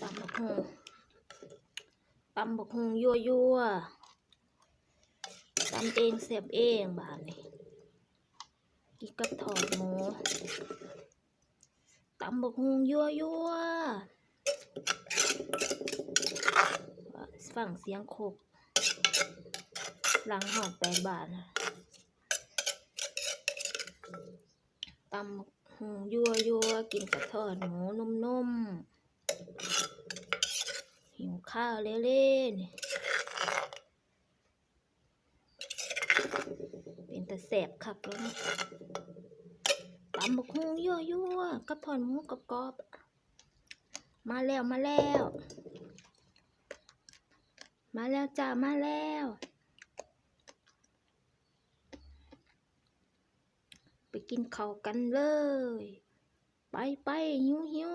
ตำบักฮงตำบักฮงยั่วยั่วตำเองเสียบเองบาดนี่กินกับทอดหมูตำบักฮงยั่วยั่วๆฟังเสียงโคกหลังหอดแปดบาทนะตำบักฮงยั่วยั่วกินกับทอดหมูนุ่มๆ ข้าวเล่นๆเป็นแต่แสบคักแล้วนะตำบักฮุงยั่วยั่วกับทอนหมูกับกรอบมาแล้วมาแล้ว มาแล้วจ้ามาแล้วไปกินข้าวกันเลย ไปไปหิวหิว